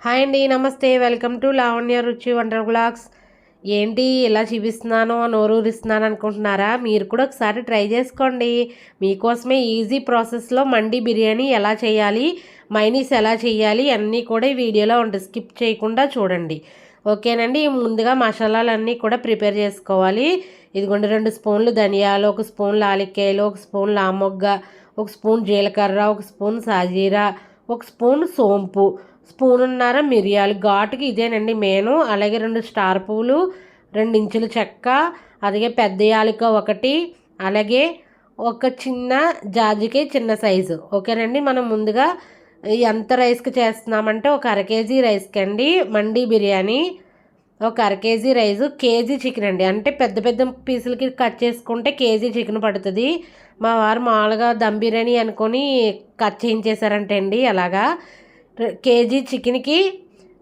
Hi అండి నమస్తే. Welcome to Lavanya రుచి వండర్ బ్లాగ్స్ ఏంటి ఇలా చూపిస్తున్నాను నోరూరిస్తున్నాను అనుకుంటున్నారా? మీరు కూడా ఒకసారి ట్రై చేసుకోండి. మీకోసమే ఈజీ ప్రాసెస్లో మండి బిర్యానీ ఎలా చేయాలి మైనీస్ ఎలా చేయాలి అన్నీ కూడా ఈ వీడియోలో ఉంటుంది స్కిప్ చేయకుండా చూడండి. ఓకేనండి ముందుగా మసాలాలన్నీ కూడా ప్రిపేర్ చేసుకోవాలి. ఇదిగోండి రెండు స్పూన్లు ధనియాలు ఒక స్పూన్ లాలిక్కాయలు ఒక స్పూన్ లామొగ్గ ఒక స్పూన్ జీలకర్ర ఒక స్పూన్ సాజీరా ఒక స్పూన్ సోంపు. స్పూనున్నర మిరియాలు. ఘాటుకి ఇదేనండి మేను అలాగే రెండు స్టార్ పూలు రెండు ఇంచుల చెక్క అలాగే పెద్ద యాలిక ఒకటి అలాగే ఒక చిన్న జాజికి చిన్న సైజు ఓకేనండి? మనం ముందుగా ఎంత రైస్కి చేస్తున్నామంటే ఒక అర కేజీ రైస్కి అండి మండీ బిర్యానీ ఒక అర కేజీ రైస్ కేజీ చికెన్ అండి. అంటే పెద్ద పెద్ద పీసులకి కట్ చేసుకుంటే కేజీ చికెన్ పడుతుంది. మా వారు మామూలుగా దమ్ బిర్యానీ అనుకొని కట్ చేయించేశారంటే అండి అలాగా కేజీ చికెన్కి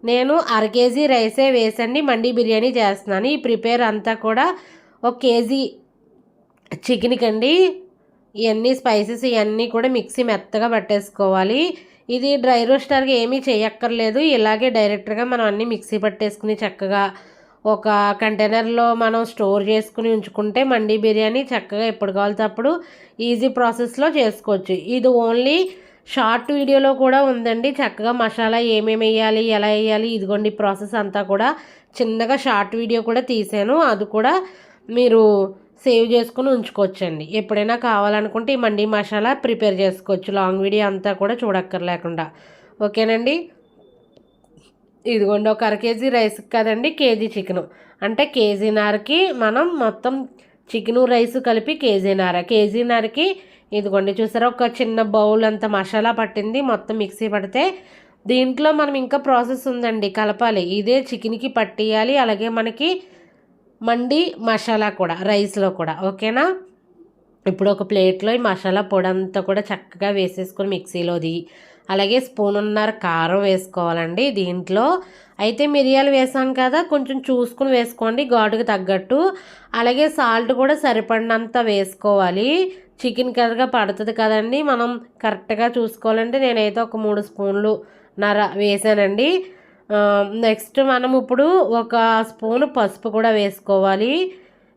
నేను అర కేజీ రైసే వేసండి మండి బిర్యానీ చేస్తున్నాను. ఈ ప్రిపేర్ అంతా కూడా ఒక కేజీ చికెన్కి అండి ఇవన్నీ స్పైసెస్ ఇవన్నీ కూడా మిక్సీ మెత్తగా పట్టేసుకోవాలి. ఇది డ్రై రోస్టర్గా ఏమీ చేయక్కర్లేదు. ఇలాగే డైరెక్ట్గా మనం అన్నీ మిక్సీ పట్టేసుకుని చక్కగా ఒక కంటైనర్లో మనం స్టోర్ చేసుకుని ఉంచుకుంటే మండీ బిర్యానీ చక్కగా ఎప్పుడు కావాలితే అప్పుడు ఈజీ ప్రాసెస్లో చేసుకోవచ్చు. ఇది ఓన్లీ షార్ట్ వీడియోలో కూడా ఉందండి. చక్కగా మసాలా ఏమేమి వేయాలి ఎలా వేయాలి ఇదిగోండి ప్రాసెస్ అంతా కూడా చిన్నగా షార్ట్ వీడియో కూడా తీసాను. అది కూడా మీరు సేవ్ చేసుకుని ఉంచుకోవచ్చండి. ఎప్పుడైనా కావాలనుకుంటే ఈ మండీ మసాలా ప్రిపేర్ చేసుకోవచ్చు. లాంగ్ వీడియో అంతా కూడా చూడక్కర్లేకుండా. ఓకేనండి? ఇదిగోండి ఒక అర కేజీ రైస్ కదండి కేజీ చికెను. అంటే కేజీన్నరకి మనం మొత్తం చికెను రైస్ కలిపి కేజీన్నర. కేజీన్నరకి ఇదిగోండి చూసారా? ఒక చిన్న బౌల్ అంత మసాలా పట్టింది. మొత్తం మిక్సీ పడితే దీంట్లో మనం ఇంకా ప్రాసెస్ ఉందండి కలపాలి. ఇదే చికెన్కి పట్టియాలి. అలాగే మనకి మండి మసాలా కూడా రైస్లో కూడా. ఓకేనా? ఇప్పుడు ఒక ప్లేట్లో ఈ మసాలా పొడి అంతా కూడా చక్కగా వేసేసుకొని మిక్సీలోది. అలాగే స్పూన్ ఉన్నారు కారం వేసుకోవాలండి దీంట్లో. అయితే మిరియాలు వేసాం కదా కొంచెం చూసుకుని వేసుకోండి ఘాటుకు తగ్గట్టు. అలాగే సాల్ట్ కూడా సరిపడినంత వేసుకోవాలి. చికెన్ కర్రీగా పడుతుంది కదండి. మనం కరెక్ట్గా చూసుకోవాలంటే నేనైతే ఒక మూడు స్పూన్లు నర వేసానండి. నెక్స్ట్ మనం ఇప్పుడు ఒక స్పూన్ పసుపు కూడా వేసుకోవాలి.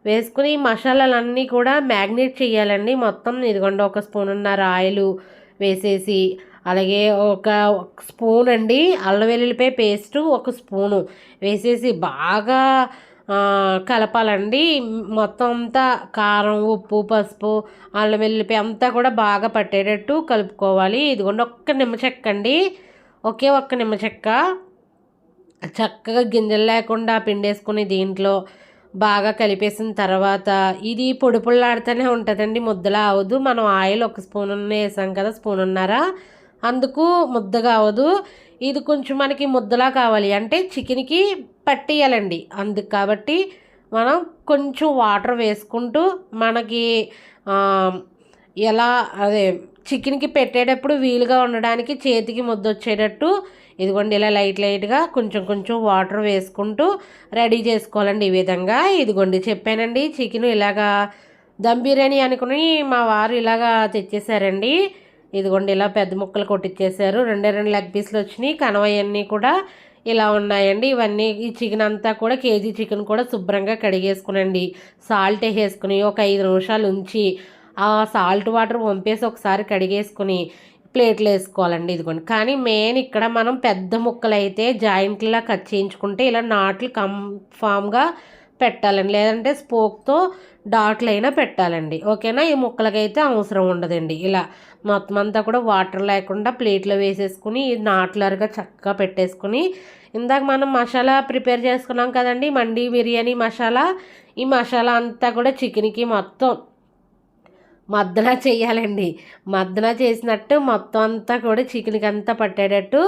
వేసుకుని మసాలాలన్నీ కూడా మ్యాగ్నేట్ చేయాలండి. మొత్తం ఇదిగోండి ఒక స్పూన్ ఉన్నర ఆయిల్ వేసేసి అలాగే ఒక స్పూన్ అండి అల్లం వెల్లుల్లిపాయ పేస్టు ఒక స్పూను వేసేసి బాగా కలపాలండి. మొత్తం అంతా కారం ఉప్పు పసుపు అల్లం వెల్లుల్లిపాయ అంతా కూడా బాగా పట్టేటట్టు కలుపుకోవాలి. ఇదిగోండి ఒక్క నిమ్మ చెక్క అండి. ఒకే ఒక్క నిమ్మ చెక్క. చక్కగా గింజలు లేకుండా పిండేసుకుని దీంట్లో బాగా కలిపేసిన తర్వాత ఇది పొడి పొళ్ళాడుతూనే ఉంటుందండి ముద్దలా అవదు మనం ఆయిల్ ఒక స్పూన్ వేసాం కదా స్పూన్ ఉన్నారా. అందుకు ముద్దగా అవదు ఇది కొంచెం మనకి ముద్దలా కావాలి. అంటే చికెన్కి పట్టేయాలండి అందుకు కాబట్టి మనం కొంచెం వాటర్ వేసుకుంటూ మనకి ఎలా అదే చికెన్కి పెట్టేటప్పుడు వీలుగా ఉండడానికి చేతికి ముద్ద వచ్చేటట్టు ఇదిగోండి ఇలా లైట్ లైట్గా కొంచెం కొంచెం వాటర్ వేసుకుంటూ రెడీ చేసుకోవాలండి ఈ విధంగా. ఇదిగోండి చెప్పానండి చికెన్ ఇలాగా దమ్ బిర్యానీ అనుకుని మా వారు ఇలాగా తెచ్చేసారండి. ఇదిగోండి ఇలా పెద్ద ముక్కలు కొట్టించేశారు రెండే రెండు లెగ్ పీస్లు వచ్చినాయి. కనవయన్నీ కూడా ఇలా ఉన్నాయండి. ఇవన్నీ ఈ చికెన్ అంతా కూడా కేజీ చికెన్ కూడా శుభ్రంగా కడిగేసుకునండి. సాల్ట్ వేసుకుని ఒక ఐదు నిమిషాలు ఉంచి ఆ సాల్ట్ వాటర్ పంపేసి ఒకసారి కడిగేసుకుని ప్లేట్లు వేసుకోవాలండి ఇదిగోండి. కానీ మెయిన్ ఇక్కడ మనం పెద్ద ముక్కలు అయితే జాయింట్లా కట్ చేయించుకుంటే ఇలా నాట్లు కంఫామ్గా పెట్టాలండి. లేదంటే స్పోక్తో డాట్లు అయినా పెట్టాలండి. ఓకేనా? ఈ ముక్కలకైతే అవసరం ఉండదండి. ఇలా మొత్తం అంతా కూడా వాటర్ లేకుండా ప్లేట్లో వేసేసుకుని నాట్లర్గా చక్కగా పెట్టేసుకుని ఇందాక మనం మసాలా ప్రిపేర్ చేసుకున్నాం కదండి మండి బిర్యానీ మసాలా. ఈ మసాలా అంతా కూడా చికెన్కి మొత్తం మద్దన చేయాలండి. మద్దన చేసినట్టు మొత్తం అంతా కూడా చికెన్కి అంతా పట్టేటట్టు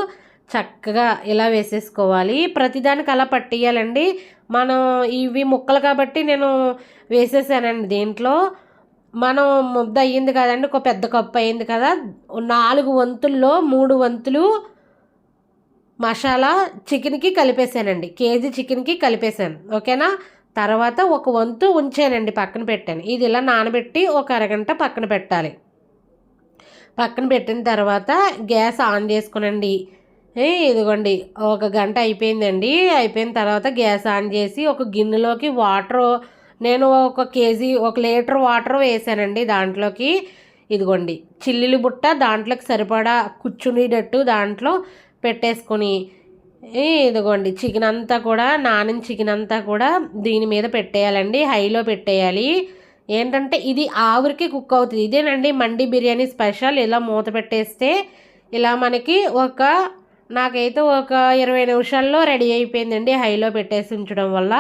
చక్కగా ఇలా వేసేసుకోవాలి. ప్రతిదానికి అలా పట్టేయాలండి. మనం ఇవి ముక్కలు కాబట్టి నేను వేసేసానండి దీంట్లో. మనం ముద్ద అయ్యింది కదండి ఒక పెద్ద కప్పు అయింది కదా నాలుగు వంతుల్లో మూడు వంతులు మసాలా చికెన్కి కలిపేసానండి కేజీ చికెన్కి కలిపేసాను ఓకేనా? తర్వాత ఒక వంతు ఉంచానండి పక్కన పెట్టాను ఇది ఇలా నానబెట్టి ఒక అరగంట పక్కన పెట్టాలి. పక్కన పెట్టిన తర్వాత గ్యాస్ ఆన్ చేసుకునండి. ఇదిగోండి ఒక గంట అయిపోయిందండి అయిపోయిన తర్వాత గ్యాస్ ఆన్ చేసి ఒక గిన్నెలోకి వాటర్ నేను ఒక కేజీ ఒక లీటర్ వాటర్ వేసానండి దాంట్లోకి. ఇదిగోండి చిల్లులు బుట్ట దాంట్లోకి సరిపడా కూర్చునేటట్టు దాంట్లో పెట్టేసుకొని ఇదిగోండి చికెన్ అంతా కూడా నానిన చికెన్ అంతా కూడా దీని మీద పెట్టేయాలండి హైలో పెట్టేయాలి. ఏంటంటే ఇది ఆవిరికి కుక్ అవుతుంది. ఇదేనండి మండి బిర్యానీ స్పెషల్. ఇలా మూత పెట్టేస్తే ఇలా మనకి ఒక నాకైతే ఒక ఇరవై నిమిషాల్లో రెడీ అయిపోయిందండి హైలో పెట్టేసి ఉంచడం వల్ల.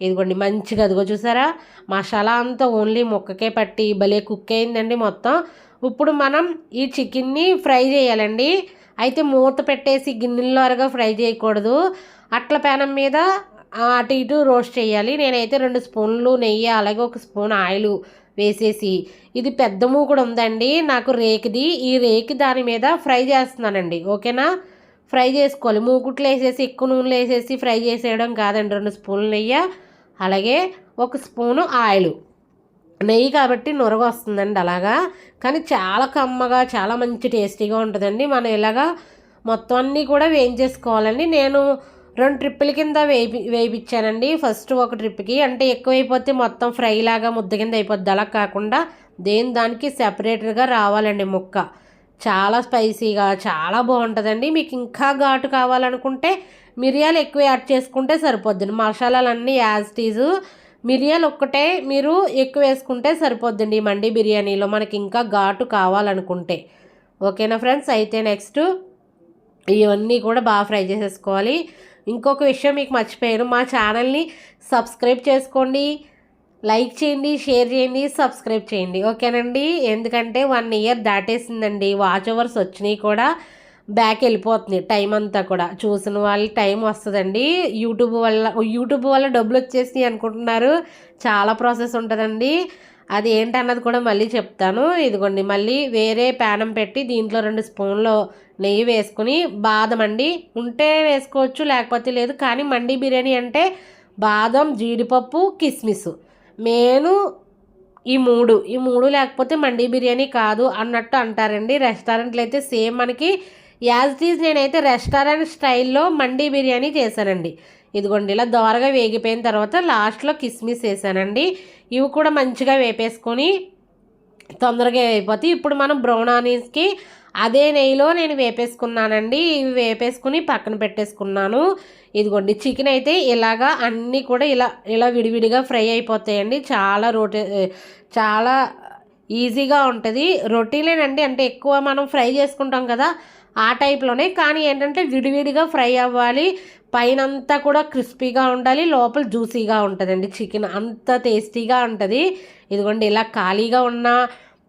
ఇదిగోండి మంచిగా అదిగో చూసారా? మసాలా అంతా ఓన్లీ ముక్కకే పట్టి భలే కుక్ అయిందండి మొత్తం. ఇప్పుడు మనం ఈ చికెన్ని ఫ్రై చేయాలండి. అయితే మూత పెట్టేసి గిన్నెల్లో అరగా ఫ్రై చేయకూడదు. అట్ల పేనం మీద అటు ఇటు రోస్ట్ చేయాలి. నేనైతే రెండు స్పూన్లు నెయ్యి అలాగే ఒక స్పూన్ ఆయిల్ వేసేసి. ఇది పెద్ద మూకుడు ఉందండి. నాకు రేకిది. ఈ రేకి దాని మీద ఫ్రై చేస్తున్నానండి. ఓకేనా? ఫ్రై చేసుకోవాలి. మూకుట్లు వేసేసి ఎక్కువ నూనెలు వేసేసి ఫ్రై చేసేయడం కాదండి. రెండు స్పూన్లు నెయ్యి అలాగే ఒక స్పూను ఆయిల్. నెయ్యి కాబట్టి నురగ వస్తుందండి అలాగా. కానీ చాలా కమ్మగా చాలా మంచి టేస్టీగా ఉంటుందండి. మనం ఇలాగా మొత్తం అన్నీ కూడా వేయించేసుకోవాలండి. నేను రెండు ట్రిప్పుల కింద వేపి వేయించానండి ఫస్ట్ ఒక ట్రిప్కి. అంటే ఎక్కువైపోతే మొత్తం ఫ్రై లాగా ముద్ద కింద అయిపోద్ది. అలా కాకుండా దేని దానికి సెపరేట్గా రావాలండి ముక్క. చాలా స్పైసీగా చాలా బాగుంటుందండి. మీకు ఇంకా ఘాటు కావాలనుకుంటే మిరియాలు ఎక్కువ యాడ్ చేసుకుంటే సరిపోద్దండి. మసాలాలన్నీ యాజ్ టీజు మిరియాలు ఒక్కటే మీరు ఎక్కువ వేసుకుంటే సరిపోద్దండి ఈ మండి బిర్యానీలో. మనకి ఇంకా ఘాటు కావాలనుకుంటే. ఓకేనా ఫ్రెండ్స్? అయితే నెక్స్ట్ ఇవన్నీ కూడా బాగా ఫ్రై చేసేసుకోవాలి. ఇంకొక విషయం మీకు మర్చిపోయాను. మా ఛానల్ని సబ్స్క్రైబ్ చేసుకోండి. లైక్ చేయండి షేర్ చేయండి సబ్స్క్రైబ్ చేయండి. ఓకేనండి? ఎందుకంటే వన్ ఇయర్ దాటేసిందండి. వాచ్ అవర్స్ వచ్చినాయి కూడా. బ్యాక్ వెళ్ళిపోతుంది టైం అంతా కూడా. చూసిన వాళ్ళ టైం వస్తుందండి. యూట్యూబ్ వల్ల యూట్యూబ్ వల్ల డబ్బులు వచ్చేసి అనుకుంటున్నారు. చాలా ప్రాసెస్ ఉంటుందండి. అది ఏంటన్నది కూడా మళ్ళీ చెప్తాను. ఇదిగోండి మళ్ళీ వేరే ప్యానం పెట్టి దీంట్లో రెండు స్పూన్లు నెయ్యి వేసుకుని బాదం అండి. ఉంటే వేసుకోవచ్చు లేకపోతే లేదు. కానీ మండి బిర్యానీ అంటే బాదం జీడిపప్పు కిస్మిస్. మేను ఈ మూడు. ఈ మూడు లేకపోతే మండి బిర్యానీ కాదు అన్నట్టు అంటారండి. రెస్టారెంట్లు అయితే సేమ్ మనకి యాజ్ ఇట్ ఈజ్ నేనైతే రెస్టారెంట్ స్టైల్లో మండి బిర్యానీ చేశానండి. ఇదిగోండి ఇలా దోరగా వేగిపోయిన తర్వాత లాస్ట్లో కిస్మిస్ వేసానండి ఇవి కూడా మంచిగా వేపేసుకొని తొందరగా అయిపోతాయి ఇప్పుడు మనం బ్రౌన్ ఆనియన్స్కి అదే నెయ్యిలో నేను వేపేసుకున్నానండి. ఇవి వేపేసుకుని పక్కన పెట్టేసుకున్నాను. ఇదిగోండి చికెన్ అయితే ఇలాగా అన్నీ కూడా ఇలా ఇలా విడివిడిగా ఫ్రై అయిపోతాయండి. చాలా రోటే చాలా ఈజీగా ఉంటుంది. రొటీలేనండి అంటే ఎక్కువ మనం ఫ్రై చేసుకుంటాం కదా ఆ టైప్లోనే. కానీ ఏంటంటే విడివిడిగా ఫ్రై అవ్వాలి పైనంతా కూడా క్రిస్పీగా ఉండాలి లోపల జ్యూసీగా ఉంటుందండి చికెన్. అంత టేస్టీగా ఉంటుంది. ఇదిగోండి ఇలా ఖాళీగా ఉన్న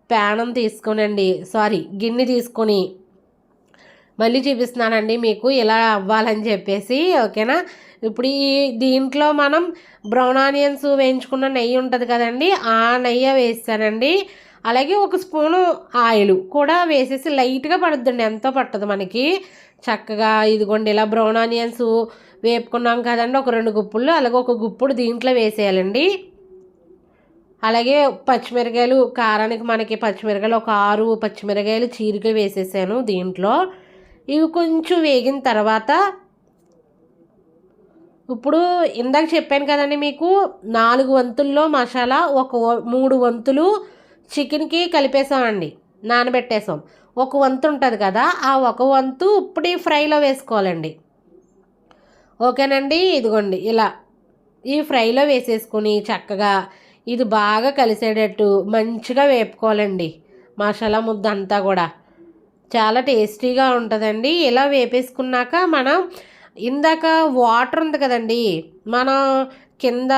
ప్యానం తీసుకునండి సారీ గిన్నె తీసుకొని మళ్ళీ చూపిస్తున్నానండి మీకు ఇలా అవ్వాలని చెప్పేసి ఓకేనా? ఇప్పుడు ఈ దీంట్లో మనం బ్రౌన్ ఆనియన్స్ వేయించుకున్న నెయ్యి ఉంటుంది కదండి ఆ నెయ్యి వేస్తానండి. అలాగే ఒక స్పూను ఆయిల్ కూడా వేసేసి లైట్గా పడుద్దండి. ఎంతో పట్టదు మనకి. చక్కగా ఇదిగోండి ఇలా బ్రౌన్ ఆనియన్స్ వేపుకున్నాం కదండి ఒక రెండు గుప్పులు అలాగే ఒక గుప్పుడు దీంట్లో వేసేయాలండి. అలాగే పచ్చిమిరకాయలు కారానికి మనకి పచ్చిమిరకాయలు ఒక ఆరు పచ్చిమిరకాయలు చీరిక వేసేసాను దీంట్లో. ఇవి కొంచెం వేగిన తర్వాత ఇప్పుడు ఇందాక చెప్పాను కదండి మీకు నాలుగు వంతుల్లో మసాలా ఒక వ- మూడు వంతులు చికెన్కి కలిపేసామండి నానబెట్టేసాం. ఒక వంతు ఉంటుంది కదా ఆ ఒక వంతు ఇప్పుడు ఫ్రైలో వేసుకోవాలండి. ఓకేనండి ఇదిగోండి ఇలా ఈ ఫ్రైలో వేసేసుకుని చక్కగా ఇది బాగా కలిసేటట్టు మంచిగా వేపుకోవాలండి. మసాలా ముద్ద అంతా కూడా. చాలా టేస్టీగా ఉంటుందండి. ఇలా వేపేసుకున్నాక మనం ఇందాక వాటర్ ఉంది కదండి మనం కింద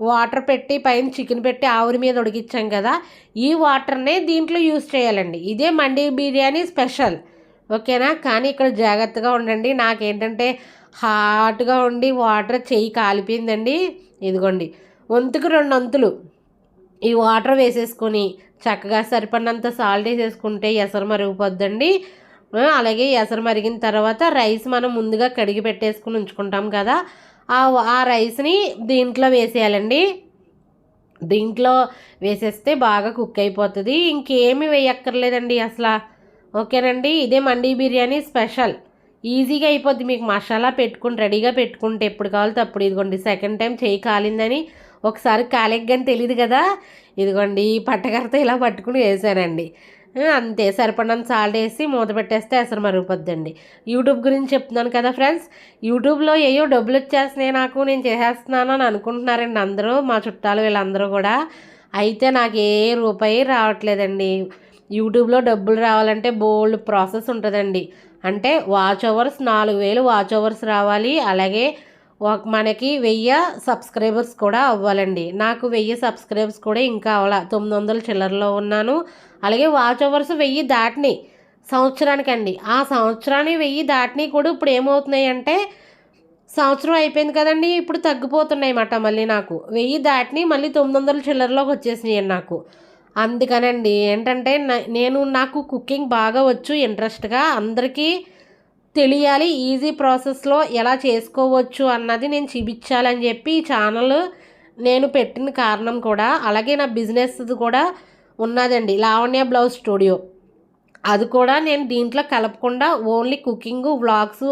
వాటర్ పెట్టి పైన చికెన్ పెట్టి ఆవిరి మీద ఉడికిచ్చాం కదా ఈ వాటర్నే దీంట్లో యూస్ చేయాలండి. ఇదే మండి బిర్యానీ స్పెషల్. ఓకేనా? కానీ ఇక్కడ జాగ్రత్తగా ఉండండి. నాకేంటంటే హాట్గా ఉండి వాటర్ చెయ్యి కాలిపోయిందండి. ఇదిగోండి. వంతుకు రెండు వంతులు. ఈ వాటర్ వేసేసుకొని చక్కగా సరిపడినంత సాల్ట్ వేసేసుకుంటే ఎసరు మరిగిపోద్దండి. అలాగే ఎసరు మరిగిన తర్వాత రైస్ మనం ముందుగా కడిగి పెట్టేసుకుని ఉంచుకుంటాం కదా. ఆ ఆ రైస్ని దీంట్లో వేసేయాలండి. దీంట్లో వేసేస్తే బాగా కుక్ అయిపోతుంది. ఇంకేమి వేయక్కర్లేదండి అసలు. ఓకేనండి ఇదే మండీ బిర్యానీ స్పెషల్. ఈజీగా అయిపోద్ది మీకు మసాలా పెట్టుకుని రెడీగా పెట్టుకుంటే ఎప్పుడు కావాలో అప్పుడు. ఇదిగోండి సెకండ్ టైం చేయి కాలిందని ఒకసారి కాలెగ్గని తెలియదు కదా. ఇదిగోండి ఈ పట్టకరతో ఇలా పట్టుకుని వేసానండి అంతే సరిపడినంత సాల్ట్ వేసి మూత పెట్టేస్తే అసలు మరుగుపోద్దండి. యూట్యూబ్ గురించి చెప్తున్నాను కదా ఫ్రెండ్స్ యూట్యూబ్లో ఏయో డబ్బులు వచ్చేస్తున్నాయి నాకు నేను చేసేస్తున్నాను అని అనుకుంటున్నారండి అందరూ మా చుట్టాలు వీళ్ళందరూ కూడా. అయితే నాకు ఏ రూపాయి రావట్లేదండి. యూట్యూబ్లో డబ్బులు రావాలంటే బోల్డ్ ప్రాసెస్ ఉంటుందండి. అంటే వాచ్ అవర్స్ నాలుగు వేలు వాచ్ అవర్స్ రావాలి అలాగే మనకి వెయ్యి సబ్స్క్రైబర్స్ కూడా అవ్వాలండి. నాకు వెయ్యి సబ్స్క్రైబర్స్ కూడా ఇంకా అవ్వాల. తొమ్మిది వందల చిల్లరలో ఉన్నాను. అలాగే వాచ్ ఓవర్స్ వెయ్యి దాటినాయి సంవత్సరానికండి. ఆ సంవత్సరాన్ని వెయ్యి దాటినాయి కూడా ఇప్పుడు ఏమవుతున్నాయి అంటే సంవత్సరం అయిపోయింది కదండి. ఇప్పుడు తగ్గిపోతున్నాయి అన్నమాట మళ్ళీ నాకు. వెయ్యి దాటిని మళ్ళీ తొమ్మిది వందల చిల్లరలోకి వచ్చేసినాయి నాకు. అందుకనండి ఏంటంటే నేను నాకు కుకింగ్ బాగా వచ్చు ఇంట్రెస్ట్గా అందరికీ తెలియాలి ఈజీ ప్రాసెస్లో ఎలా చేసుకోవచ్చు అన్నది నేను చూపించాలని చెప్పి ఈ ఛానల్ నేను పెట్టిన కారణం కూడా అలాగే నా బిజినెస్ కూడా ఉన్నదండి లావణ్య బ్లౌజ్ స్టూడియో. అది కూడా నేను దీంట్లో కలపకుండా ఓన్లీ కుకింగ్ వ్లాగ్స్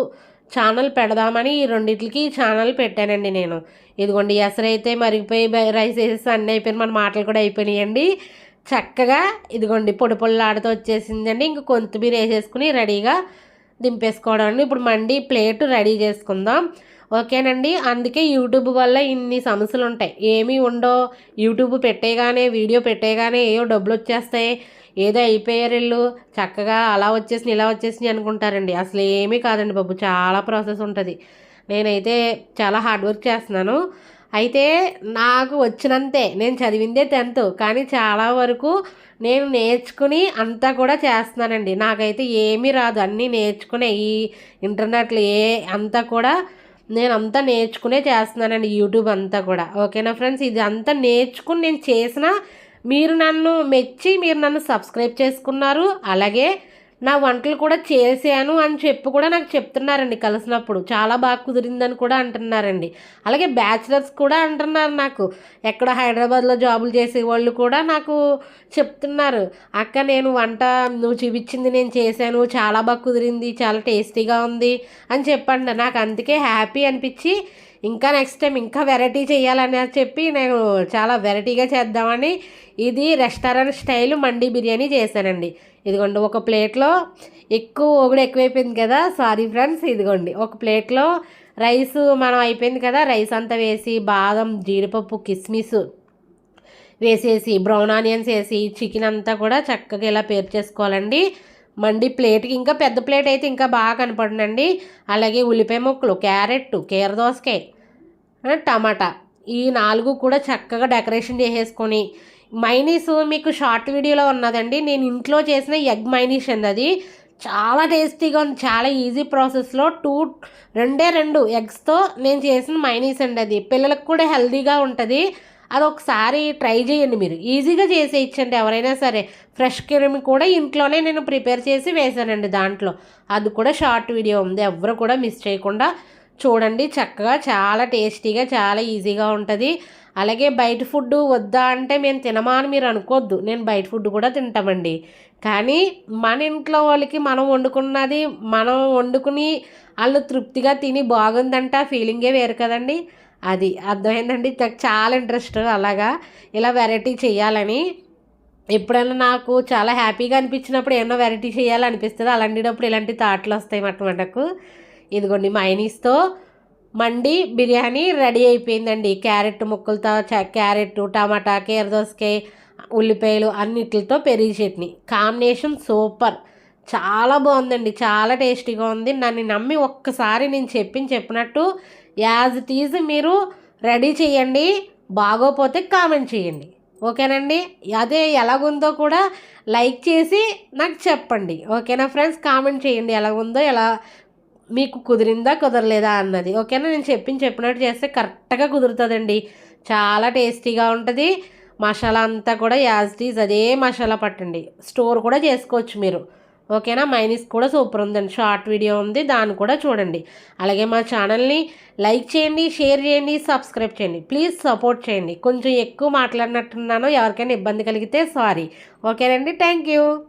ఛానల్ పెడదామని ఈ రెండింటికి ఛానల్ పెట్టానండి నేను. ఇదిగోండి ఎసరైతే మరిగిపోయి రైస్ వేసేసి అన్నీ అయిపోయినాయి మన మాటలు కూడా అయిపోయినాయండి. చక్కగా ఇదిగోండి పొడి పొల్లాడుతూ వచ్చేసిందండి. ఇంక కొంతమీర వేసేసుకుని రెడీగా దింపేసుకోవడం ఇప్పుడు మండి ప్లేట్ రెడీ చేసుకుందాం. ఓకేనండి? అందుకే యూట్యూబ్ వల్ల ఇన్ని సమస్యలు ఉంటాయి ఏమీ ఉండో యూట్యూబ్ పెట్టేగానే వీడియో పెట్టేగానే ఏవో డబ్బులు వచ్చేస్తాయి ఏదో అయిపోయారు వీళ్ళు చక్కగా అలా వచ్చేసి ఇలా వచ్చేసి అనుకుంటారండి. అసలు ఏమీ కాదండి బాబు. చాలా ప్రాసెస్ ఉంటుంది. నేనైతే చాలా హార్డ్ వర్క్ చేస్తున్నాను. అయితే నాకు వచ్చినంతే. నేను చదివిందే టెన్త్. కానీ చాలా వరకు నేను నేర్చుకుని అంతా కూడా చేస్తున్నానండి. నాకైతే ఏమీ రాదు. అన్నీ నేర్చుకునే ఈ ఇంటర్నెట్లో ఏ అంతా కూడా నేను అంతా నేర్చుకునే చేస్తున్నానండి. యూట్యూబ్ అంతా కూడా. ఓకేనా ఫ్రెండ్స్? ఇది అంతా నేర్చుకుని నేను చేసిన మీరు నన్ను మెచ్చి మీరు నన్ను సబ్స్క్రైబ్ చేసుకున్నారు. అలాగే నా వంటలు కూడా చేశాను అని చెప్పి కూడా నాకు చెప్తున్నారండి కలిసినప్పుడు. చాలా బాగా కుదిరిందని కూడా అంటున్నారండి. అలాగే బ్యాచిలర్స్ కూడా అంటున్నారు నాకు. ఎక్కడ హైదరాబాద్లో జాబులు చేసే వాళ్ళు కూడా నాకు చెప్తున్నారు. అక్క నేను వంట నువ్వు చూపించింది నేను చేశాను. చాలా బాగా కుదిరింది. చాలా టేస్టీగా ఉంది అని చెప్పండి. నాకు అందుకే హ్యాపీ అనిపించి ఇంకా నెక్స్ట్ టైం ఇంకా వెరైటీ చేయాలని చెప్పి నేను చాలా వెరైటీగా చేద్దామని ఇది రెస్టారెంట్ స్టైల్ మండి బిర్యానీ చేశానండి. ఇదిగోండి ఒక ప్లేట్లో ఎక్కువ ఒకటి ఎక్కువైపోయింది కదా సారీ ఫ్రెండ్స్ ఇదిగోండి ఒక ప్లేట్లో రైస్ మనం అయిపోయింది కదా రైస్ అంతా వేసి బాదం జీడిపప్పు కిస్మిస్ వేసేసి బ్రౌన్ ఆనియన్స్ వేసి చికెన్ అంతా కూడా చక్కగా ఇలా పేరు చేసుకోవాలండి. మండి ప్లేట్కి ఇంకా పెద్ద ప్లేట్ అయితే ఇంకా బాగా కనపడండి అలాగే ఉల్లిపాయ ముక్కలు క్యారెట్ కీర దోసకాయ టమాటా ఈ నాలుగు కూడా చక్కగా డెకరేషన్ చేసేసుకొని మైనీస్ మీకు షార్ట్ వీడియోలో ఉన్నదండి. నేను ఇంట్లో చేసిన ఎగ్ మైనీస్ అండి అది. చాలా టేస్టీగా ఉంది. చాలా ఈజీ ప్రాసెస్లో టూ రెండే రెండు ఎగ్స్తో నేను చేసిన మైనీస్ అండి అది. పిల్లలకు కూడా హెల్తీగా ఉంటుంది. అది ఒకసారి ట్రై చేయండి మీరు. ఈజీగా చేసేయచ్చండి ఎవరైనా సరే. ఫ్రెష్ క్రీమ్ కూడా ఇంట్లోనే నేను ప్రిపేర్ చేసి వేసానండి దాంట్లో. అది కూడా షార్ట్ వీడియో ఉంది. ఎవరు కూడా మిస్ చేయకుండా చూడండి చక్కగా చాలా టేస్టీగా చాలా ఈజీగా ఉంటుంది. అలాగే బయట ఫుడ్ వద్దా అంటే మేము తినమా అని మీరు అనుకోవద్దు నేను బయట ఫుడ్ కూడా తింటామండి. కానీ మన ఇంట్లో వాళ్ళకి మనం వండుకున్నది మనం వండుకుని వాళ్ళు తృప్తిగా తిని బాగుందంట ఆ ఫీలింగే వేరు కదండి. అది అర్థమైందండి? నాకు చాలా ఇంట్రెస్ట్ అలాగా ఇలా వెరైటీ చేయాలని. ఎప్పుడైనా నాకు చాలా హ్యాపీగా అనిపించినప్పుడు ఏమన్నా వెరైటీ చేయాలనిపిస్తుంది? అలాంటిటప్పుడు ఇలాంటి థాట్లు వస్తాయి మాట మనకు ఇదిగోండి మైనీస్తో మండి బిర్యానీ రెడీ అయిపోయిందండి. క్యారెట్ ముక్కలతో చ- క్యారెట్ టమాటా కీర దోసకాయ ఉల్లిపాయలు అన్నిటితో పెరిగి చట్నీ. Combination super. చాలా బాగుందండి. చాలా టేస్టీగా ఉంది. నన్ను నమ్మి ఒక్కసారి నేను చెప్పింది చెప్పినట్టు యాజ్ ఇట్ ఈజ్ మీరు రెడీ చేయండి. బాగోపోతే కామెంట్ చేయండి. ఓకేనండి? అదే ఎలాగుందో కూడా లైక్ చేసి నాకు చెప్పండి. ఓకేనా ఫ్రెండ్స్? కామెంట్ చేయండి ఎలాగుందో ఎలా మీకు కుదిరిందా కుదరలేదా అన్నది. ఓకేనా? నేను చెప్పింది చెప్పినట్టు చేస్తే కరెక్ట్గా కుదురుతుందండి. చాలా టేస్టీగా ఉంటుంది. మసాలా అంతా కూడా యాజ్ ఈజ్ అదే మసాలా పట్టండి. స్టోర్ కూడా చేసుకోవచ్చు మీరు. ఓకేనా? మైనీస్ కూడా సూపర్ ఉందండి. షార్ట్ వీడియో ఉంది దాన్ని కూడా చూడండి. అలాగే మా ఛానల్ని లైక్ చేయండి షేర్ చేయండి సబ్స్క్రైబ్ చేయండి. ప్లీజ్ సపోర్ట్ చేయండి. కొంచెం ఎక్కువ మాట్లాడినట్టున్నాను ఎవరికైనా ఇబ్బంది కలిగితే సారీ. ఓకేనండి? Thank you.